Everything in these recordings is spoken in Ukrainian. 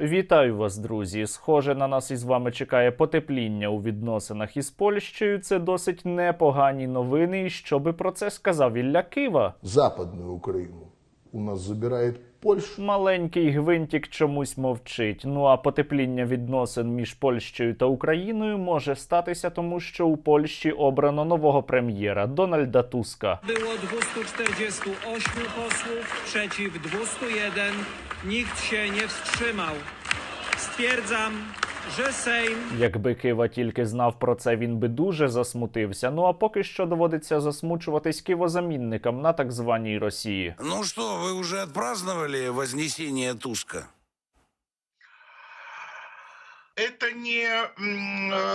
Вітаю вас, друзі. Схоже, на нас із вами чекає потепління у відносинах із Польщею. Це досить непогані новини. І що би про це сказав Ілля Кива? Западную Украину у нас забирает Польша. Маленький гвинтік чомусь мовчить. Ну а потепління відносин між Польщею та Україною може статися, тому що у Польщі обрано нового прем'єра Дональда Туска. Było 248 posłów, przeciw 201. Nikt się nie wstrzymał. Stwierdzam, że Sejm Якби Кива тільки знав про це, він би дуже засмутився. Ну а поки що доводиться засмучуватись кивозамінникам на так званій Росії. Ну що, ви вже отпраздновали Вознесіння Туска? Это не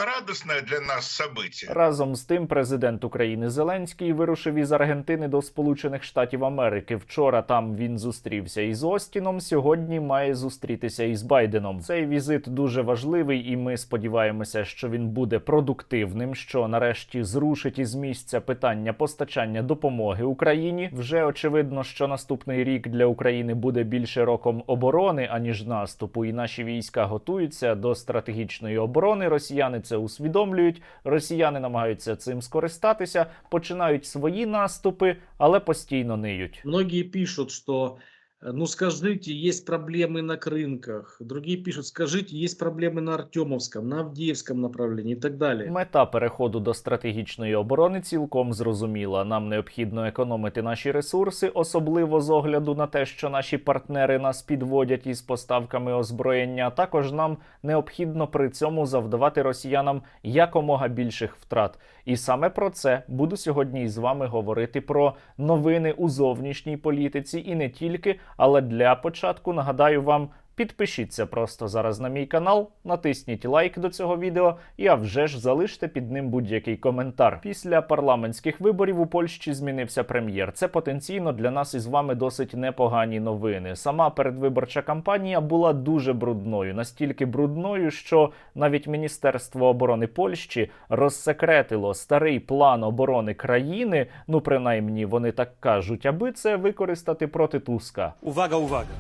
радостное для нас событие. Разом з тим, президент України Зеленський вирушив із Аргентини до Сполучених Штатів Америки. Вчора там він зустрівся із Остіном. Сьогодні має зустрітися із Байденом. Цей візит дуже важливий, і ми сподіваємося, що він буде продуктивним. Що нарешті зрушить із місця питання постачання допомоги Україні. Вже очевидно, що наступний рік для України буде більше роком оборони аніж наступу, і наші війська готуються до стратегічної оборони. Росіяни це усвідомлюють. Росіяни намагаються цим скористатися, починають свої наступи, але постійно ниють. Многие пишут, что э, ну скажите, есть проблемы на рынках. Другие пишут, скажите, есть проблемы на Артемовском, на Авдеевском направлении и так далее. Мета переходу до стратегічної оборони цілком зрозуміла. Нам необхідно економити наші ресурси, особливо з огляду на те, що наші партнери нас підводять із поставками озброєння. А також нам необхідно при цьому завдавати росіянам якомога більших втрат. І саме про це буду сьогодні із вами говорити про новини у зовнішній політиці і не тільки. Але для початку нагадаю вам. Підпишіться просто зараз на мій канал, натисніть лайк до цього відео, і а вже ж залиште під ним будь-який коментар. Після парламентських виборів у Польщі змінився прем'єр. Це потенційно для нас із вами досить непогані новини. Сама передвиборча кампанія була дуже брудною, настільки брудною, що навіть Міністерство оборони Польщі розсекретило старий план оборони країни. Ну принаймні вони так кажуть, аби це використати проти Туска. Uwaga, uwaga.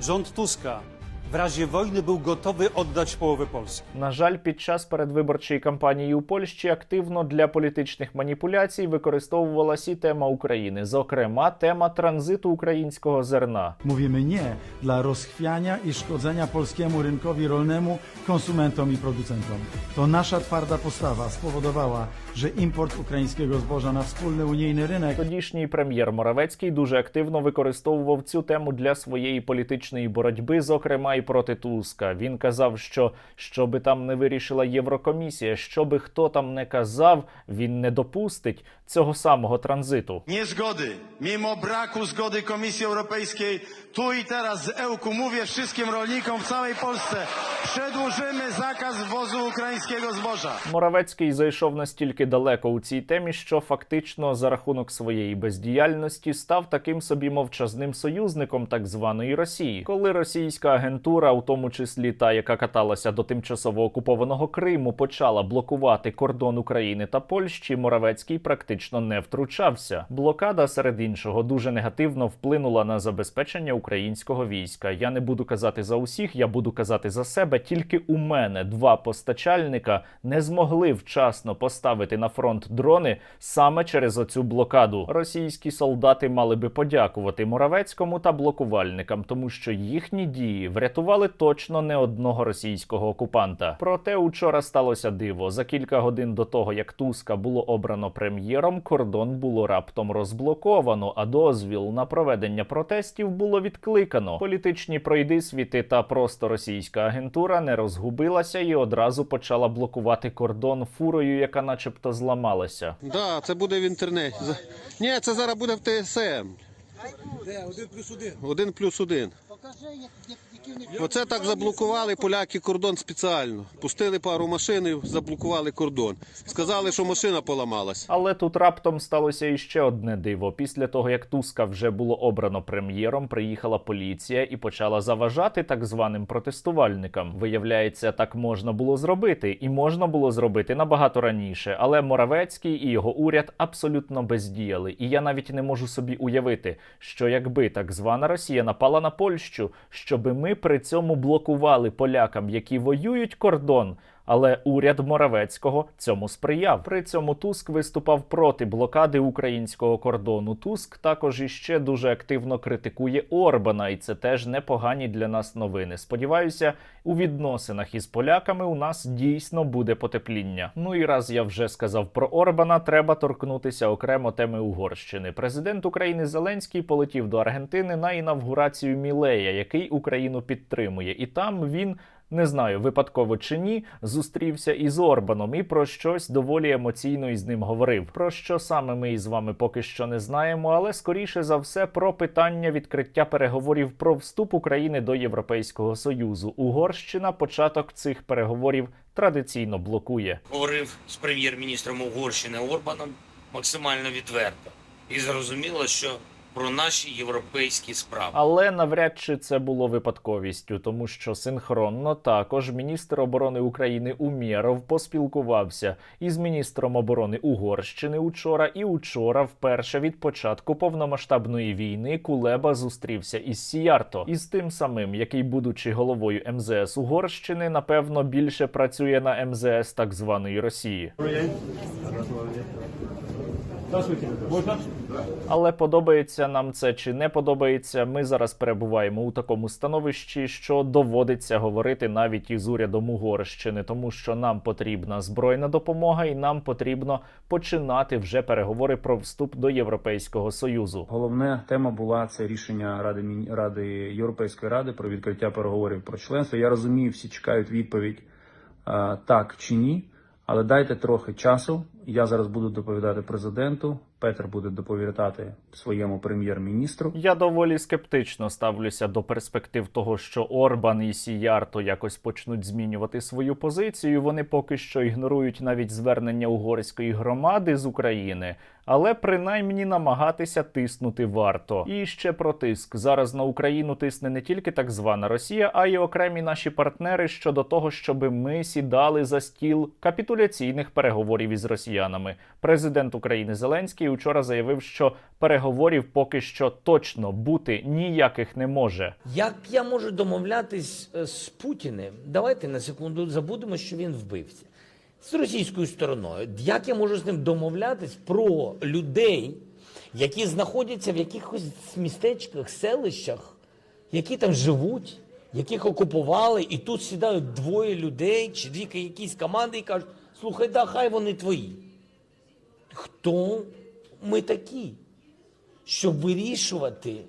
Rząd Tuska w razie wojny był gotowy oddać połowę Polski. На жаль, під час передвиборчої кампанії у Польщі активно для політичних маніпуляцій використовувалась і тема України, зокрема тема транзиту українського зерна. Mówimy nie dla rozchwiania i szkodzenia polskiemu rynkowi rolnemu, konsumentom i producentom. To nasza twarda postawa spowodowała, że import ukraińskiego zboża na wspólny unijny rynek Тодішній прем'єр Моравецький дуже активно використовував цю тему для своєї політичної боротьби, зокрема і проти Туска. Він казав, що що би там не вирішила Єврокомісія, що би хто там не казав, він не допустить цього самого транзиту. niezgody, mimo braku zgody Komisji Europejskiej, tu i teraz z Ełku mówię wszystkim rolnikom w całej Polsce, przedłużymy zakaz wwozu ukraińskiego zboża. Моравецький зайшов настільки далеко у цій темі, що фактично за рахунок своєї бездіяльності став таким собі мовчазним союзником так званої Росії, коли російська агентура, у тому числі та, яка каталася до тимчасово окупованого Криму, почала блокувати кордон України та Польщі. Моравецький практично не втручався. Блокада серед іншого дуже негативно вплинула на забезпечення українського війська. Я не буду казати за усіх, я буду казати за себе. Тільки у мене два постачальника не змогли вчасно поставити на фронт дрони саме через оцю блокаду. Російські солдати мали би подякувати Моравецькому та блокувальникам, тому що їхні дії врятували точно не одного російського окупанта. Проте учора сталося диво. За кілька годин до того, як Туска було обрано прем'єром, кордон було раптом розблоковано, а дозвіл на проведення протестів було відкликано. Політичні пройдисвіти та просто російська агентура не розгубилася і одразу почала блокувати кордон фурою, яка, начебто, зламалася. Да, це буде в інтернеті. За- Ні, це зараз буде в ТСМ. Один плюс один. Оце так заблокували поляки кордон спеціально. Пустили пару машин і заблокували кордон. Сказали, що машина поламалась. Але тут раптом сталося іще одне диво. Після того, як Туска вже було обрано прем'єром, приїхала поліція і почала заважати так званим протестувальникам. Виявляється, так можна було зробити, і можна було зробити набагато раніше. Але Моравецький і його уряд абсолютно бездіяли. І я навіть не можу собі уявити, що якби так звана Росія напала на Польщу, щоби ми при цьому блокували полякам, які воюють кордон. Але уряд Моравецького цьому сприяв. При цьому Туск виступав проти блокади українського кордону. Туск також іще дуже активно критикує Орбана, і це теж непогані для нас новини. Сподіваюся, у відносинах із поляками у нас дійсно буде потепління. Ну і раз я вже сказав про Орбана, треба торкнутися окремо теми Угорщини. Президент України Зеленський полетів до Аргентини на інавгурацію Мілея, який Україну підтримує, і там він. Не знаю, випадково чи ні, зустрівся із Орбаном і про щось доволі емоційно із ним говорив. Про що саме ми із вами поки що не знаємо, але скоріше за все про питання відкриття переговорів про вступ України до Європейського союзу. Угорщина початок цих переговорів традиційно блокує. говорив з прем'єр-міністром Угорщини Орбаном максимально відверто і зрозуміло, що про наші європейські справи. Але навряд чи це було випадковістю, тому що синхронно також міністр оборони України Умєров поспілкувався із міністром оборони Угорщини учора, і учора, вперше від початку повномасштабної війни, Кулеба зустрівся із Сіярто, із тим самим, який, будучи головою МЗС Угорщини, напевно більше працює на МЗС так званої Росії. Але подобається нам це чи не подобається. Ми зараз перебуваємо у такому становищі, що доводиться говорити навіть із урядом Угорщини, тому що нам потрібна збройна допомога, і нам потрібно починати вже переговори про вступ до Європейського союзу. Головна тема була це рішення Ради Ради Європейської ради про відкриття переговорів про членство. Я розумію, всі чекають відповідь е, так чи ні. Але дайте трохи часу. Я зараз буду доповідати президенту. Петр буде доповідати своєму прем'єр-міністру. Я доволі скептично ставлюся до перспектив того, що Орбан і Сіярто якось почнуть змінювати свою позицію. Вони поки що ігнорують навіть звернення угорської громади з України, але принаймні намагатися тиснути варто. І ще про тиск зараз на Україну тисне не тільки так звана Росія, а й окремі наші партнери щодо того, щоб ми сідали за стіл капітуляційних переговорів із росіянами. Президент України Зеленський учора заявив, що переговорів поки що точно бути ніяких не може. Як я можу домовлятись е, з Путіним? Давайте на секунду забудемо, що він вбивця. З російською стороною. Як я можу з ним домовлятись про людей, які знаходяться в якихось містечках, селищах, які там живуть, яких окупували, і тут сідають двоє людей чи дві якісь команди і кажуть: слухай, да, хай вони твої. Хто ми такі, щоб вирішувати,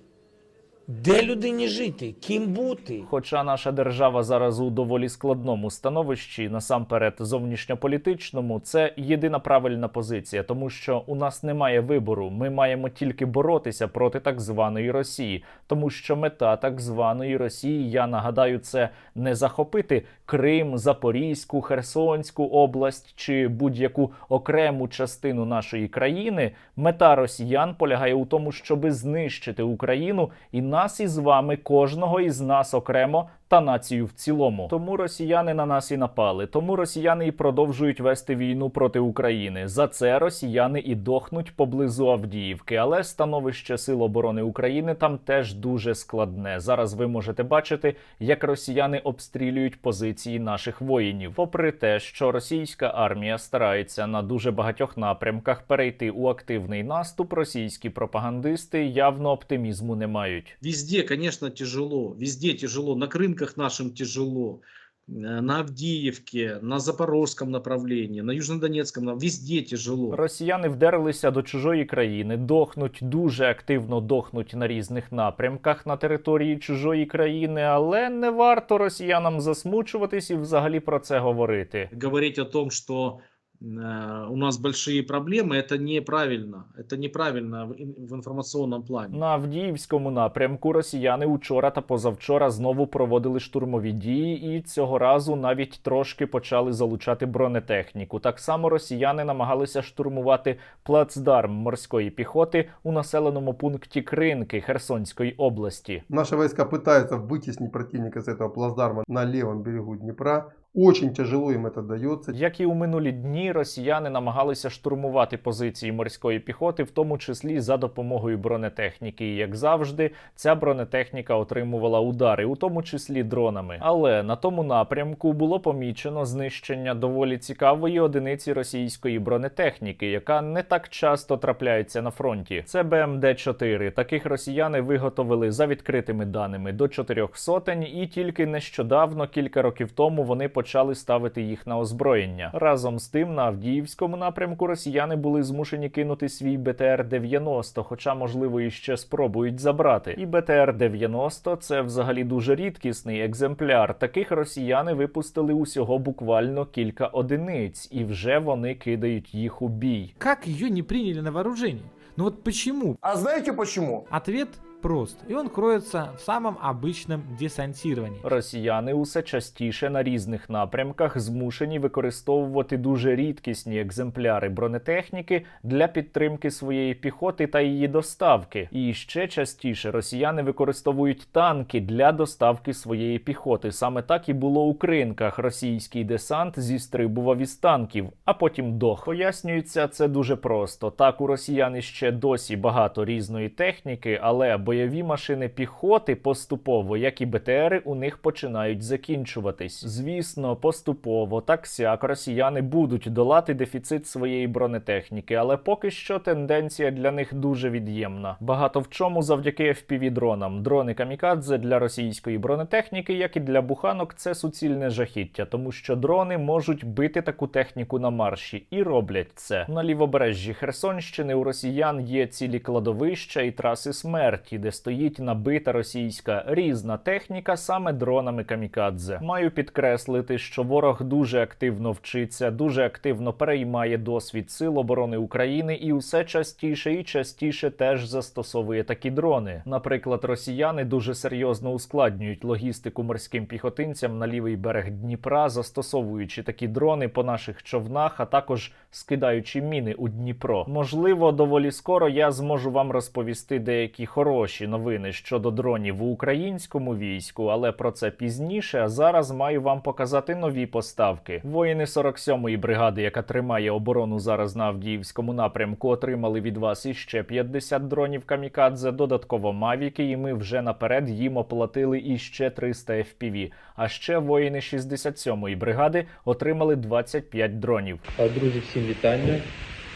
де людині жити, ким бути? Хоча наша держава зараз у доволі складному становищі, насамперед зовнішньополітичному, це єдина правильна позиція, тому що у нас немає вибору. Ми маємо тільки боротися проти так званої Росії, тому що мета так званої Росії, я нагадаю, це не захопити Крим, Запорізьку, Херсонську область чи будь-яку окрему частину нашої країни. Мета росіян полягає у тому, щоби знищити Україну і нас із вами, кожного із нас окремо та націю в цілому. Тому росіяни на нас і напали. Тому росіяни і продовжують вести війну проти України. За це росіяни і дохнуть поблизу Авдіївки. Але становище Сил оборони України там теж дуже складне. Зараз ви можете бачити, як росіяни обстрілюють позиції наших воїнів. Попри те, що російська армія старається на дуже багатьох напрямках перейти у активний наступ, російські пропагандисти явно оптимізму не мають. Везде, конечно, тяжело. Везде тяжело. На рынках нашим тяжело. Э, На Авдеевке, на Запорожском направлении, на Южнодонецком, на- везде тяжело. Росіяни вдерлися до чужої країни, дохнуть дуже активно дохнуть на різних напрямках на території чужої країни, але не варто росіянам засмучуватись і взагалі про це говорити. Говорить о том, что э, у нас большие проблемы, это неправильно. Это неправильно в, ин- в информационном плане. На Авдіївському напрямку росіяни учора та позавчора знову проводили штурмові дії, і цього разу навіть трошки почали залучати бронетехніку. Так само росіяни намагалися штурмувати плацдарм морської піхоти у населеному пункті Кринки Херсонської області. Наши войска пытаются вытеснить противника с этого плацдарма на левом берегу Днепра. Очень тяжело им это дается. Як і у минулі дні, росіяни намагалися штурмувати позиції морської піхоти, в тому числі за допомогою бронетехніки. І як завжди, ця бронетехніка отримувала удари, у тому числі дронами. Але на тому напрямку було помічено знищення доволі цікавої одиниці російської бронетехніки, яка не так часто трапляється на фронті. Це БМД 4 Таких росіяни виготовили за відкритими даними до чотирьох сотень, і тільки нещодавно, кілька років тому, вони почали ставити їх на озброєння. Разом з тим, на Авдіївському напрямку росіяни були змушені кинути свій БТР-90, хоча, можливо, іще спробують забрати. І БТР-90 – це взагалі дуже рідкісний екземпляр. Таких росіяни випустили усього буквально кілька одиниць, і вже вони кидають їх у бій. Как ее не приняли на вооружение? Ну вот почему? А знаете почему? Ответ прост, и он кроется в самом обычном десантировании. Росіяни усе частіше на різних напрямках змушені використовувати дуже рідкісні екземпляри бронетехніки для підтримки своєї піхоти та її доставки. І ще частіше росіяни використовують танки для доставки своєї піхоти. Саме так і було у кринках. Російський десант зістрибував із танків, а потім дох. Пояснюється це дуже просто. Так у росіян іще досі багато різної техніки, але бойові машини піхоти поступово, як і БТРи, у них починають закінчуватись. Звісно, поступово так сяк росіяни будуть долати дефіцит своєї бронетехніки, але поки що тенденція для них дуже від'ємна. Багато в чому завдяки FPV-дронам. Дрони камікадзе для російської бронетехніки, як і для буханок, це суцільне жахіття, тому що дрони можуть бити таку техніку на марші і роблять це. На лівобережжі Херсонщини у росіян є цілі кладовища і траси смерті, де стоїть набита російська різна техніка саме дронами камікадзе. Маю підкреслити, що ворог дуже активно вчиться, дуже активно переймає досвід сил оборони України і усе частіше і частіше теж застосовує такі дрони. Наприклад, росіяни дуже серйозно ускладнюють логістику морським піхотинцям на лівий берег Дніпра, застосовуючи такі дрони по наших човнах, а також скидаючи міни у Дніпро. Можливо, доволі скоро я зможу вам розповісти деякі хороші новини щодо дронів у українському війську, але про це пізніше. А зараз маю вам показати нові поставки. Воїни 47-ї бригади, яка тримає оборону зараз на Авдіївському напрямку, отримали від вас іще 50 дронів камікадзе, додатково мавіки, і ми вже наперед їм оплатили іще 300 FPV. А ще воїни 67-ї бригади отримали 25 дронів. Друзі, всім вітання.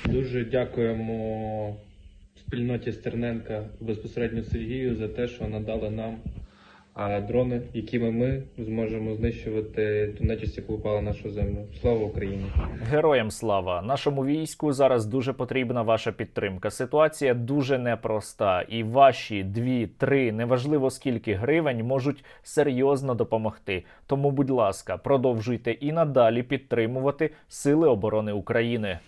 Дуже дякуємо спільноті Стерненка безпосередньо Сергію за те, що надали нам дрони, якими ми зможемо знищувати ту нечисть, яку впала на нашу землю. Слава Україні! Героям слава нашому війську зараз дуже потрібна ваша підтримка. Ситуація дуже непроста, і ваші дві-три, неважливо скільки гривень, можуть серйозно допомогти. Тому, будь ласка, продовжуйте і надалі підтримувати Сили оборони України.